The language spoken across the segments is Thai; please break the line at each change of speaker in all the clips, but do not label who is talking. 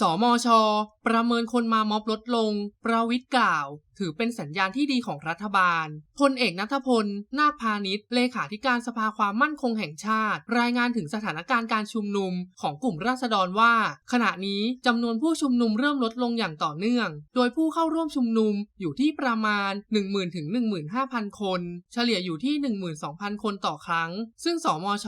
สมช ประเมินคนมาม็อบลดลง ประวิทย์กล่าวถือเป็นสัญญาณที่ดีของรัฐบาล พลเอกนัทพล นาคพาณิชย์ เลขาธิการสภาความมั่นคงแห่งชาติ รายงานถึงสถานการณ์การชุมนุมของกลุ่มราษฎรว่า ขณะนี้จำนวนผู้ชุมนุมเริ่มลดลงอย่างต่อเนื่อง โดยผู้เข้าร่วมชุมนุมอยู่ที่ประมาณ 10,000 ถึง 15,000 คน เฉลี่ยอยู่ที่ 12,000 คนต่อครั้ง ซึ่งสมช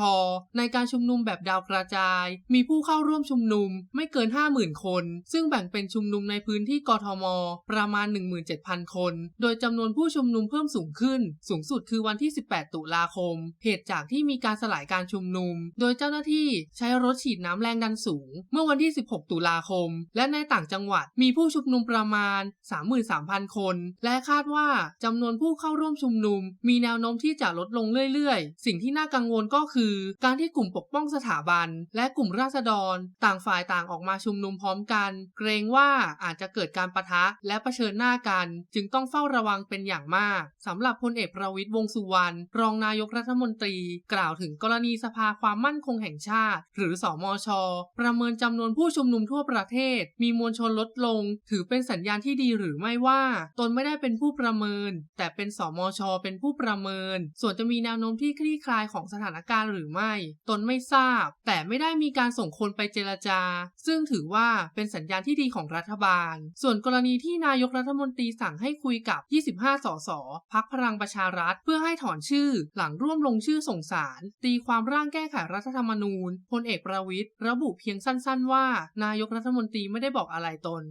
ในการชุมนุมแบบดาวกระจาย มีผู้เข้าร่วมชุมนุมไม่เกิน 50,000 คน ซึ่งแบ่งเป็นชุมนุมในพื้นที่กทม ประมาณ 17,000คน โดยจำนวนผู้ชุมนุมเพิ่มสูงขึ้น สูงสุดคือวันที่ 18 ตุลาคม เหตุจากที่มีการสลายการชุมนุม โดยเจ้าหน้าที่ใช้รถฉีดน้ำแรงดันสูง เมื่อวันที่ 16 ตุลาคม และในต่างจังหวัดมีผู้ชุมนุมประมาณ 33,000 คน และคาดว่าจำนวนผู้เข้าร่วมชุมนุม มีแนวโน้มที่จะลดลงเรื่อยๆ สิ่งที่น่ากังวลก็คือ การที่กลุ่มปกป้องสถาบัน และกลุ่มราษฎร ต่างฝ่ายต่างออกมาชุมนุมพร้อมกัน เกรงว่าอาจจะเกิดการปะทะและเผชิญหน้ากันจึงต้องเฝ้าระวังเป็นอย่างมากสำหรับพลเอกประวิตยวงสุวรรณรองนายกรัฐมนตรี กล่าวถึงกรณีสภาความมั่นคงแห่งชาติ หรือสอมช ประเมินจำนวนผู้ชุมนุมทั่วประเทศ มีมวลชนลดลง ถือเป็นสัญญาณที่ดีหรือไม่ว่า ตนไม่ได้เป็นผู้ประเมิน แต่เป็นสมช เป็นผู้ประเมิน ส่วนจะมีแนวโน้มที่คลี่คลายของสถานการณ์หรือไม่ ตนไม่ทราบ แต่ไม่ได้มีการส่งคนไปเจรจา ซึ่งถือว่าเป็นสัญญาณที่ดีของรัฐบาล ส่วนกรณีที่นายกรัฐมนตรีสั่งให้คุยกับ 25 สส พักพลังประชารัฐ เพื่อให้ถอนชื่อ หลังร่วมลงชื่อส่งสาร ตีความร่างแก้ไขรัฐธรรมนูญพลเอกประวิตยระบุเพียงสั้นๆ ว่า นายกรัฐมนตรีไม่ได้บอกอะไรตน